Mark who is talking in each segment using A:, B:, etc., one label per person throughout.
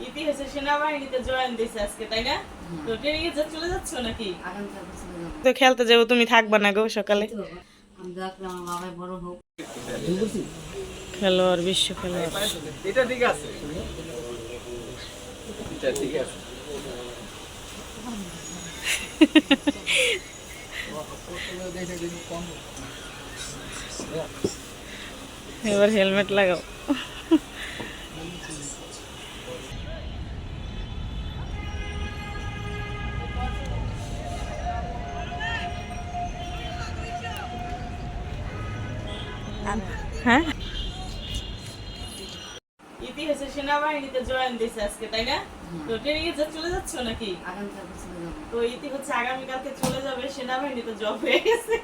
A: ইতিহাসে সেনাবাহিনীতে জয়েন দিয়েছে আজকে তাই না? তো ট্রেনিং যা- চলে যাচ্ছ নাকি? তো খেলতে যাব তুমি থাকবা না গো সকালে। খেলোয়াড় বিশ্ব খেলোয়াড়।
B: এটা ঠিক আছে। এটা ঠিক আছে।
A: এবার হেলমেট লাগাও। সেনাবাহিনীতে দিয়েছে আজকে তাই না? তো ট্রেনিং এ চলে যাচ্ছ নাকি?
C: আগামীকাল চলে যাব।
A: তো ইতি হচ্ছে আগামীকালকে চলে যাবে সেনাবাহিনীতে জব হয়ে গেছে।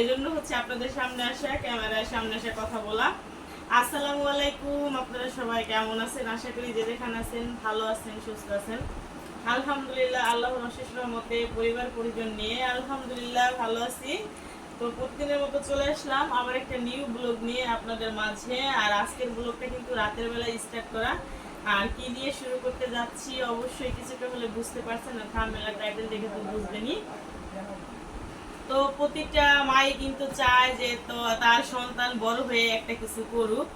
A: এজন্য হচ্ছে আপনাদের সামনে আসা ক্যামেরার সামনে আসা কথা বলা। আসসালামু আলাইকুম আপনারা সবাই কেমন আছেন? আশা করি যে যেখানে আছেন ভালো আছেন সুস্থ আছেন। আলহামদুলিল্লাহ আল্লাহর অশেষ রহমতে পরিবার পরিজন নিয়ে আলহামদুলিল্লাহ ভালো আছি। তো প্রতিদিনের মতো চলে আসলাম আবার একটা নিউ ব্লগ নিয়ে আপনাদের মাঝে। আর আজকের ব্লগটা কিন্তু রাতের বেলায় স্টার্ট করা। আর কি দিয়ে শুরু করতে যাচ্ছি, অবশ্যই কিছুটা হলে বুঝতে পারছেন, আর থাম্বনেল টাইটেল দেখে তো বুঝবেনই। তো প্রতিটা মাই কিন্তু চায় যে তো তার সন্তান বড় হয়ে একটা কিছু করুক,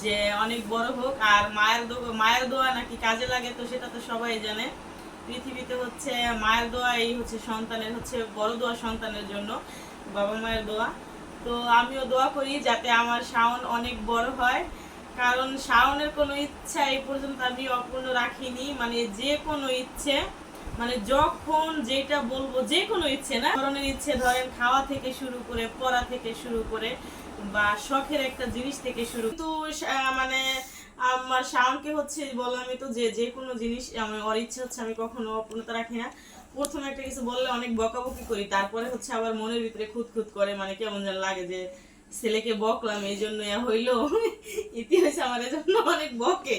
A: যে অনেক বড় হোক, আর মায়ের দো- মায়ের দোয়া নাকি কাজে লাগে তো সেটা তো সবাই জানে। পৃথিবীতে হচ্ছে মায়ের দোয়া, এই হচ্ছে সন্তানের, হচ্ছে বড় দোয়া সন্তানের জন্য, বাবা মায়ের দোয়া। তো আমিও দোয়া করি যাতে আমার শাওন অনেক বড় হয়। কারণ শাওনের কোনো ইচ্ছা এই পর্যন্ত আমি অপূর্ণ রাখিনি। মানে যে কোনো ইচ্ছে মানে যখন যেটা বলব যে কোনো ইচ্ছে না, ধরনের ইচ্ছে ধরেন খাওয়া থেকে শুরু করে, পড়া থেকে শুরু করে, বা শখের একটা জিনিস থেকে শুরু। সা- মানে আমার শাওনকে হচ্ছে বললামই তো যে যে কোনো জিনিস, আমি ওর ইচ্ছা হচ্ছে আমি কখনো অপূর্ণতা রাখি না। প্রথমে একটা কিছু বললে অনেক বকাবকি করি, তারপরে হচ্ছে আবার মনের ভিতরে খুঁত খুঁত করে মানে কেমন যেন লাগে যে ছেলেকে বকলাম এই জন্য হইল। ইতিহাস আমার জন্য অনেক বকে।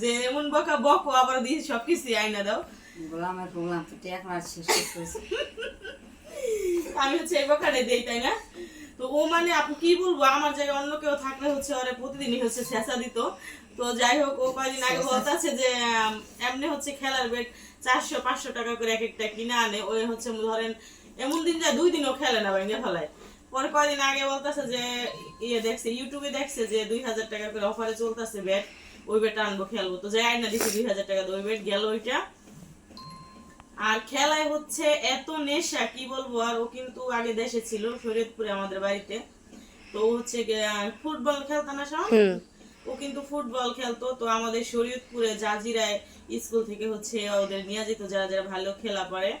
A: যে এমন বকা বকো আবার দিয়ে সবকিছু আইনা দাও।
C: গোলামের প্রোগ্রাম তো টেক শেষ
A: আমি হচ্ছে এই দেই তাই না? তো ও মানে আপু কি বলব আমার জায়গায় অন্য কেউ থাকলে হচ্ছে ওরা প্রতিদিনই হচ্ছে ছেঁচা দিত। তো যাই হোক ও কয়দিন আগে বলতেছে যে এমনি হচ্ছে খেলার বেট চারশো পাঁচশো টাকা করে এক একটা কিনে আনে। ওই হচ্ছে ধরেন এমন দিন যায় দুই দিনও খেলে না ভেঙে ফেলায়। পরে কয়দিন আগে বলতেছে যে ইয়ে দেখছে ইউটিউবে দেখছে যে দুই হাজার টাকা করে অফারে চলতেছে ব্যাট ওই ব্যাট আনব খেলব। তো যাই না দিচ্ছে দুই হাজার টাকা ওই ব্যাট গেল ওইটা। আর খেলায় হচ্ছে এত নেশা কি বলব আর ও কিন্তু আগে দেশে ছিল শরীয়তপুরে আমাদের বাড়িতে। তো ও হচ্ছে ফুটবল খেলতো না সব? ও কিন্তু ফুটবল খেলতো তো আমাদের শরীয়তপুরে জাজিরায় স্কুল থেকে হচ্ছে ওদের নিয়ে যেত যারা যারা ভালো খেলা পারে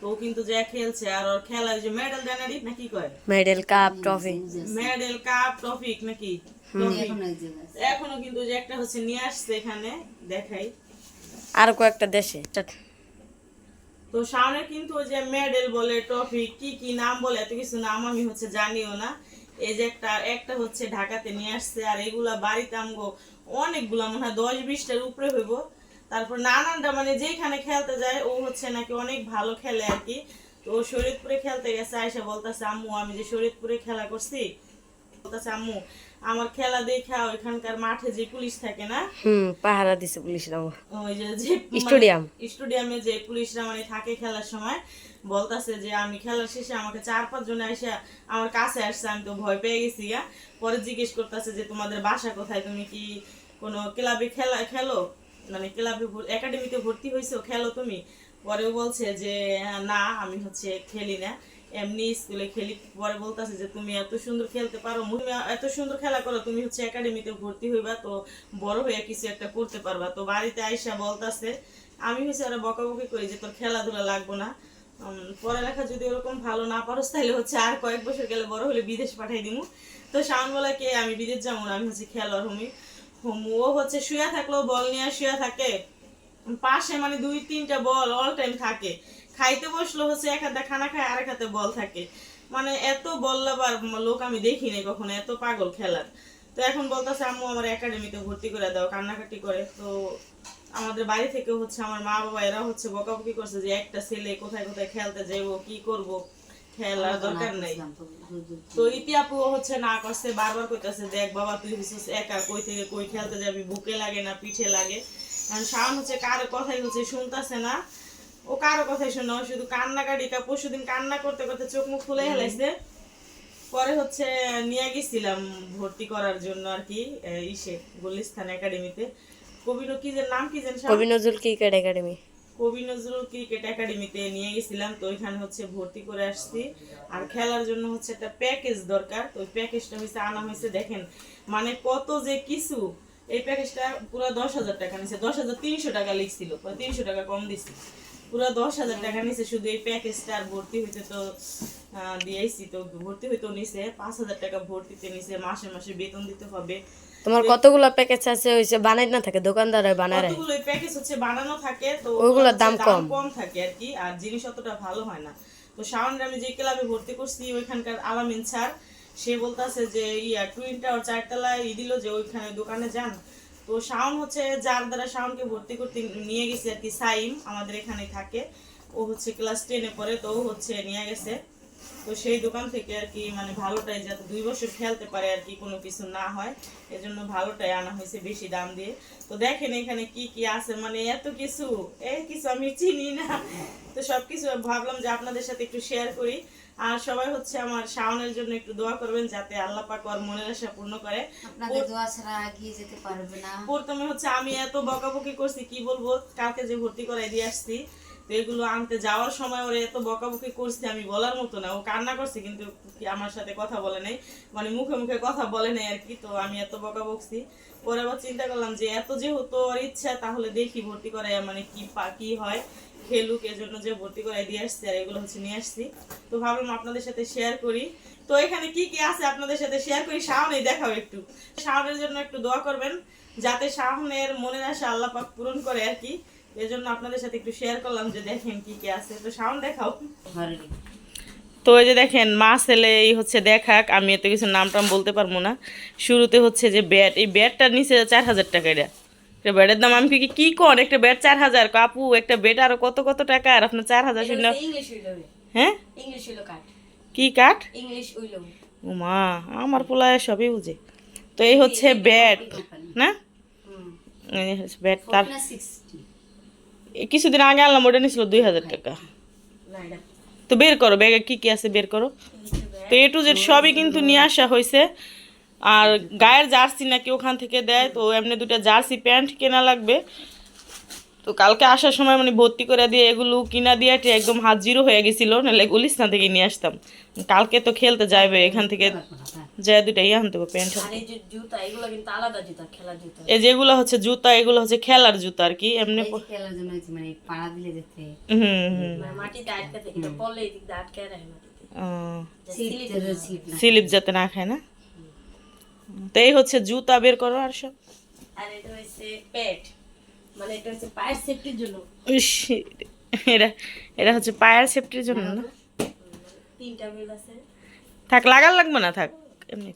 A: তো ও কিন্তু যা খেলছে আর ওর খেলায় যে মেডেল কয়?
D: Medal cup trophy
A: medal cup trophic নাকি? ট্রফি
C: এখন
A: কিন্তু যে একটা হচ্ছে নিয়ে আসছে এখানে দেখাই।
D: আর কয়েকটা দেশে।
A: তো সামনে কিন্তু ওই যে মেডেল বলে ট্রফি কি কি নাম বলে এত কিছু নাম আমি হচ্ছে জানিও না। এই যে একটা একটা হচ্ছে ঢাকাতে নিয়ে আসছে আর এগুলা বাড়িতে আমগো অনেকগুলা মনে হয় দশ বিশটার উপরে হইব। তারপর নানানটা মানে যেখানে খেলতে যায় ও হচ্ছে নাকি অনেক ভালো খেলে আর কি। তো ও শরীয়তপুরে খেলতে গেছে আয়সা বলতেছে আম্মু আমি যে শরীয়তপুরে খেলা করছি বলতেছে আম্মু আমার খেলা দেখা ওইখানকার মাঠে যে পুলিশ থাকে না?
D: হুম পাহারা দিছে পুলিশরা।
A: ওই যে যে মানে
D: স্টেডিয়াম।
A: স্টেডিয়ামে যে পুলিশরা মানে থাকে খেলার সময় বলতাছে যে আমি খেলার শেষে আমাকে চার পাঁচ জন এসে আমার কাছে আসছে আমি তো ভয় পেয়ে গেছি গা। পরে জিজ্ঞেস করতেছে যে তোমাদের বাসা কোথায়? তুমি কি কোনো ক্লাবে খেলা খেলো? মানে ক্লাবে একাডেমিতে ভর্তি হয়েছো খেলো তুমি? পরে বলছে যে "হ্যাঁ, না আমি হচ্ছে খেলি না। এমনি স্কুলে খেলি পরে বলতেছে যে তুমি এত সুন্দর খেলতে পারো তুমি এত সুন্দর খেলা করো তুমি হচ্ছে একাডেমিতে ভর্তি হইবা তো বড় হয়ে কিছু একটা করতে পারবা। তো বাড়িতে আইসা বলতাছে আমি হচ্ছে ওরা বকাবকি করি যে তোর খেলাধুলা লাগবো না। পড়ালেখা যদি ওরকম ভালো না পারোস তাহলে হচ্ছে আর কয়েক বছর গেলে বড় হলে বিদেশ পাঠাই দিমু। তো শাওন বলে কে আমি বিদেশ যাব না আমি হচ্ছে খেলোয়াড় হুম, ও হচ্ছে শুয়ে থাকলেও বল নিয়ে শুয়ে থাকে। পাশে মানে দুই, তিনটা বল অল টাইম থাকে। খাইতে বসল হচ্ছে এক হাতে খানা খায় আর এক হাতে বল থাকে। মানে এত বল লাবার লোক আমি দেখি নাই কখনো, এত পাগল খেলার। তো এখন বলতেছে, আম্মু, আমার একাডেমিতে ভর্তি করে দাও, কান্নাকাটি করে। তো আমাদের বাড়ি থেকে হচ্ছে আমার মা বাবা এরা হচ্ছে বকাবকি করছে যে, একটা ছেলে কোথায় কোথায় খেলতে যাইবো, কি করব? খেলার দরকার নাই।
C: তো
A: ইতি আপু হচ্ছে না করছে বারবার কইতাছে দেখ বাবা তুই হচ্ছিস একা কই থেকে কই খেলতে যাবি বুকে লাগে না পিঠে লাগে? কারণ শাওন হচ্ছে কারও কথাই হচ্ছে শুনতেছে না। ও কারও কথাই শোনা শুধু কান্নাকাটি কা পরশুদিন কান্না করতে করতে চোখ মুখ খুলে হেলাইছে পরে হচ্ছে নিয়ে গেছিলাম ভর্তি করার জন্য আর কি ইসে গুলিস্তান একাডেমিতে। কবির কি যে নাম কি যেন?
D: কবি নজরুল কি একাডেমি।
A: কবি নজরুল ক্রিকেট একাডেমিতে নিয়ে গেছিলাম, তো ওইখানে হচ্ছে ভর্তি করে আসছি। আর খেলার জন্য হচ্ছে একটা প্যাকেজ দরকার, তো ওই প্যাকেজটা হচ্ছে আনা হয়েছে দেখেন মানে কত যে কিছু। এই প্যাকেজটা পুরো দশ হাজার টাকা নিছে, দশ হাজার তিনশো টাকা লিখছিল তিনশো টাকা কম দিছি। পুরো দশ হাজার টাকা নিছে, শুধু এই প্যাকেজটা আর ভর্তি হইতে তো দিয়েছি তো ভর্তি হইতেও নিছে, পাঁচ হাজার টাকা ভর্তিতে নিছে, মাসে মাসে বেতন দিতে হবে
D: তোমার কতগুলো প্যাকেজ আছে? হইছে বানাই না থাকে দোকানদার বানায় রাখে।
A: কতগুলো প্যাকেজ হচ্ছে বানানো থাকে তো
D: ওগুলোর দাম কম।
A: কম থাকে আর কি আর জিনিস অতটা ভালো হয় না। তো শাওনের আমি যে ক্লাবে ভর্তি করছি ওইখানকার আলামিন স্যার সে বলতাছে যে ইয়া টুইন টাওয়ার চারতলায় ই দিল যে ওইখানে দোকানে যান। তো শাওন হচ্ছে যার দ্বারা শাওনকে ভর্তি করতে নিয়ে গেছে আর কি সাইম আমাদের এখানে থাকে। ও হচ্ছে ক্লাস টেনে পড়ে তো ও হচ্ছে নিয়ে গেছে। তো সেই দোকান থেকে আর কি মানে ভালোটাই যাতে দুই বছর খেলতে পারে আর কি কোনো কিছু না হয়। এজন্য ভালোটাই আনা হয়েছে বেশি দাম দিয়ে। তো দেখেন এখানে কি কি আছে মানে এত কিছু এই কিছু আমি চিনি না। তো সব কিছু ভাবলাম যে আপনাদের সাথে একটু শেয়ার করি। আর সবাই হচ্ছে আমার শাওনের জন্য একটু দোয়া করবেন যাতে আল্লাহ পাক ওর মনের আশা পূর্ণ করে।
C: আপনাদের দোয়া ছাড়া এগিয়ে যেতে পারবে না।
A: প্রথমে হচ্ছে আমি এত বকাবকি করছি কি বলব কালকে যে ভর্তি করাই দিয়ে আসছি। এগুলো আনতে যাওয়ার সময় ওরা এত বকাবকি করছে, আমি বলার মতো না। ও কান্না করছে, কিন্তু আমার সাথে কথা বলে নাই। মানে মুখে মুখে কথা বলে নাই আর কি, তো আমি এত বকা বকছি। পরে আবার চিন্তা করলাম যে, এত যেহেতু ওর ইচ্ছা, তাহলে দেখি ভর্তি করাই মানে কি কি হয়। খেলুক, এজন্য যে ভর্তি করাই দিয়ে আসছি আর এগুলো হচ্ছে নিয়ে আসছি। তো ভাবলাম আপনাদের সাথে শেয়ার করি। তো এখানে কি কি আছে আপনাদের সাথে শেয়ার করি? শাওনেই দেখাও একটু। শাওনের জন্য একটু দোয়া করবেন, যাতে শাওনের মনের আশা আল্লাহ পাক পূরণ করে আর কি। এজন্য আপনাদের সাথে একটু শেয়ার করলাম যে দেখেন কি কি আছে। তো দেখাও। তো এই যে দেখেন মা ছেলে এই হচ্ছে দেখাক আমি এত কিছু নাম টাম বলতে পারব না। শুরুতে হচ্ছে যে ব্যাট এই ব্যাটটা নিচে চার হাজার টাকা এটা। একটা ব্যাটের দাম আমি কি কি কর একটা ব্যাট চার হাজার। কাপু একটা ব্যাট আরও কত কত টাকা? আর আপনার চার হাজার শূন্য হ্যাঁ? কি কাঠ ও মা আমার পোলায় সবই বুঝে। তো এই হচ্ছে ব্যাট না? হচ্ছে ব্যাট তার কিছুদিন আগে আনলাম, ওটা নিয়েছিল দুই হাজার টাকা। তো বের করো, ব্যাগে কি কি আছে বের করো। তো এ টু জেড সবই কিন্তু নিয়ে আসা হয়েছে। আর গায়ের জার্সি নাকি ওখান থেকে দেয়, তো এমনি দুটা জার্সি প্যান্ট কেনা লাগবে। তো কালকে আসার সময় মানে ভর্তি করে দিয়ে এগুলো কিনা দিয়ে একদম হাত জিরো হয়ে গেছিল নাহলে গুলিস্তান থেকে নিয়ে আসতাম। কালকে তো খেলতে যাবে এখান থেকে যা দুটা ইয়ে আনতে হবে প্যান্ট
D: এই জুতা এগুলো কিন্তু আলাদা জুতা খেলার জুতা।
A: এই যেগুলো হচ্ছে জুতা এগুলো হচ্ছে খেলার জুতা আর কি এমনি
C: মানে
D: মানে
C: না
A: স্লিপ যাতে না খায় না। তো এই হচ্ছে জুতা বের করো আর সব।
D: আর এটা হচ্ছে পেট। মানে এটা হচ্ছে পায়ের সেফটির জন্য।
A: এটা এটা হচ্ছে পায়ের সেফটির জন্য না?
D: তিনটা বেল আছে।
A: থাক লাগার লাগবে না থাক এমনি।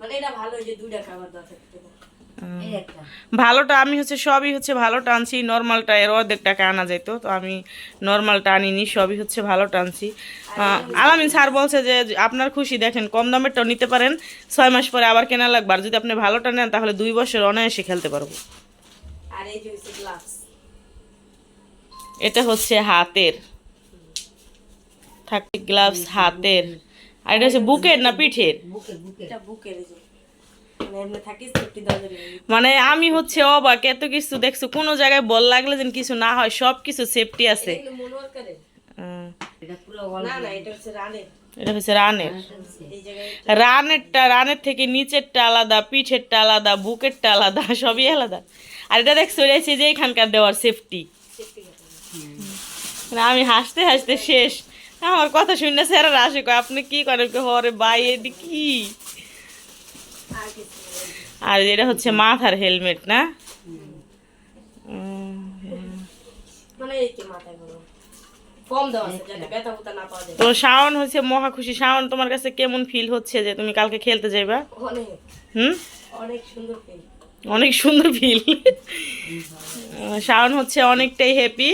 D: মানে এটা ভালো যে দুইটা খাবার
A: ভালোটা আমি হচ্ছে সবই হচ্ছে ভালোটা আনছি নর্মালটা এর অর্ধেক টাকা আনা যেত তো আমি নর্মালটা আনিনি সবই হচ্ছে ভালোটা আনছি। আহ, আলামিন স্যার বলছে যে আপনার খুশি দেখেন কম দামেরটাও নিতে পারেন ছয় মাস পরে আবার কেনা লাগবে আর যদি আপনি ভালোটা নেন তাহলে দুই বছর অনায়াসে খেলতে পারব।
D: আর এই যে হচ্ছে গ্লাভস
A: এটা হচ্ছে হাতের। থাকে গ্লাভস হাতের। আর এটা হচ্ছে বুকের না পিঠের?
D: এটা বুকের মানে
A: মানে আমি হচ্ছে অবাক এত কিছু দেখছ কোনো জায়গায় বল লাগলে যেন কিছু না হয় সব কিছু সেফটি আছে।
C: এটা পুরো অল
D: না না এটা হচ্ছে রানের।
A: এটা হচ্ছে রানের।
D: এই জায়গায়
A: রানেরটা রানের থেকে নিচেরটা আলাদা পিঠেরটা আলাদা বুকেরটা আলাদা সবই আলাদা। আর এটা এটা হচ্ছে যে এখানকার দেওয়ার সেফটি মানে আমি হাসতে হাসতে শেষ। আমার কথা শুনে স্যারেরা আসে কয়, আপনি কি করেন? হরে ভাই এটি কি?
D: আর
A: এটা হচ্ছে মাথার হেলমেট না?
D: মানে
A: তো শাওন হচ্ছে মহা খুশি। শাওন তোমার কাছে কেমন ফিল হচ্ছে যে তুমি কালকে খেলতে যাইবা? হুম?
D: অনেক সুন্দর ফিল
A: অনেক সুন্দর ফিল শাওন হচ্ছে অনেকটাই হ্যাপি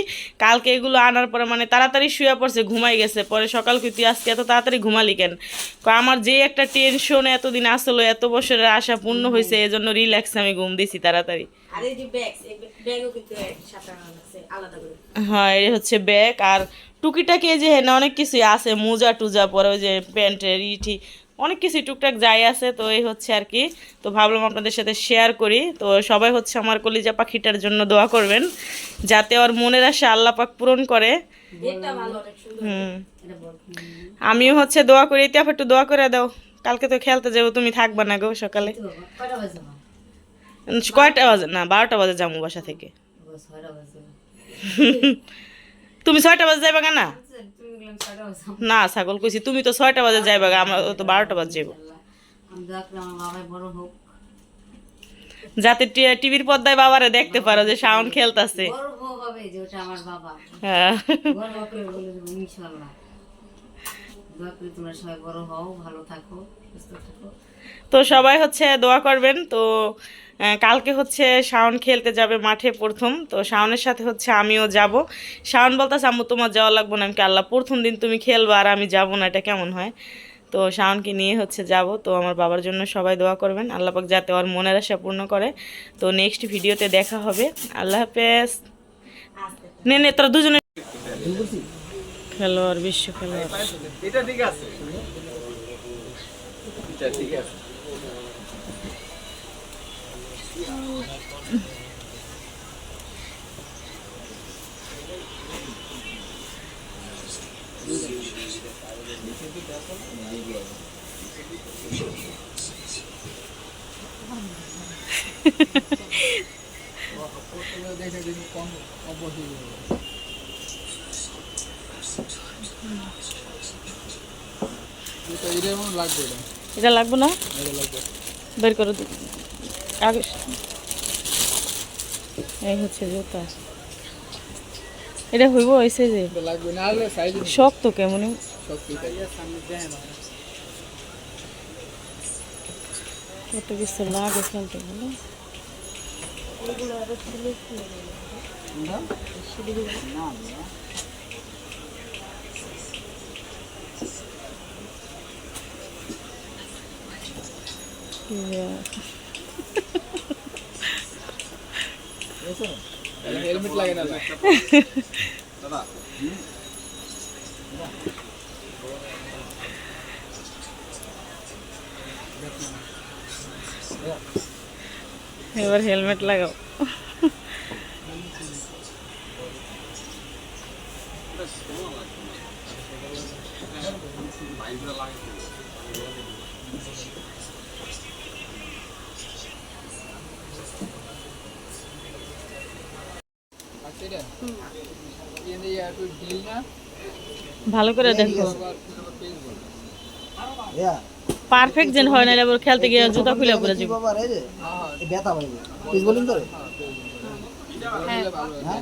A: কালকে এগুলো আনার পরে মানে তাড়াতাড়ি শুয়ে পড়ছে ঘুমাই গেছে। পরে সকাল কি তুই আজকে এত তাড়াতাড়ি ঘুমালি কেন? আমার যে একটা টেনশন এতদিন আসলো এত বছরের আশা পূর্ণ হয়েছে এজন্য রিল্যাক্স আমি ঘুম দিছি তাড়াতাড়ি। হ্যাঁ এই হচ্ছে ব্যাগ আর টুকিটাকি যে হ্যাঁ অনেক কিছুই আছে মোজা টুজা পরে ওই যে প্যান্টের ইটি অনেক কিছু টুকটাক যাই আছে তো এই হচ্ছে আর কি। তো ভাবলাম আপনাদের সাথে শেয়ার করি। তো সবাই হচ্ছে আমার কলিজা পাখিটার জন্য দোয়া করবেন যাতে ওর মনের আশা আল্লাহ পাক পূরণ করে। হুম। আমিও হচ্ছে দোয়া করি এতে একটু দোয়া করে দাও। কালকে তো খেলতে যাব তুমি থাকবা না গো সকালে।
C: কয়টা বাজে
A: না বারোটা বাজে যাব বাসা থেকে। তুমি ছয়টা বাজে যাইবা কেন? না না ছাগল কইছি তুমি তো ছয়টা বাজে যাইবা আমরা তো বারোটা বাজে
C: হোক
A: যাতে টিভির পর্দায় বাবারে দেখতে পারো যে শাওন খেলতাছে। হ্যাঁ।
C: দোয়া করি তোমরা সবাই বড় হও ভালো থাকো সুস্থ থাকো।
A: তো সবাই হচ্ছে দোয়া করবেন। তো কালকে হচ্ছে শাওন খেলতে যাবে মাঠে প্রথম। তো শাওনের সাথে হচ্ছে আমিও যাব। শাওন বলতেছে আম্মু তোমার যাওয়া লাগবে না। আমি আল্লাহ প্রথম দিন তুমি খেলবে আর আমি যাব না। এটা কেমন হয়? তো শাওনকে নিয়ে হচ্ছে যাব। তো আমার বাবার জন্য সবাই দোয়া করবেন। আল্লাহ পাক যাতে ওর মনের আশা পূর্ণ করে। তো নেক্সট ভিডিওতে দেখা হবে। আল্লাহ হাফেজ। নে নে তোরা দুজনে খেলোয়াড় বিশ্ব খেলোয়াড়।
B: এটা ঠিক আছে। এটা ঠিক আছে।
A: এটা লাগবে না? বের করো আগে এই হচ্ছে জুতা। এটা হইব হয়েছে যে শক্ত কেমন? কত কিছু লাগে খেলতে গেলে।
B: হেলমেট লাগে না
A: এবার হেলমেট লাগাও
B: আচ্ছা এটা এনে একটু ঢিল না
A: ভালো করে দেখো পারফেক্ট যেন হয় না এবার খেলতে গিয়ে জুতা খুলে পড়ে যাব
E: বাবা রে ব্যথা পিস বোলিং করে
B: ভালো
E: হ্যাঁ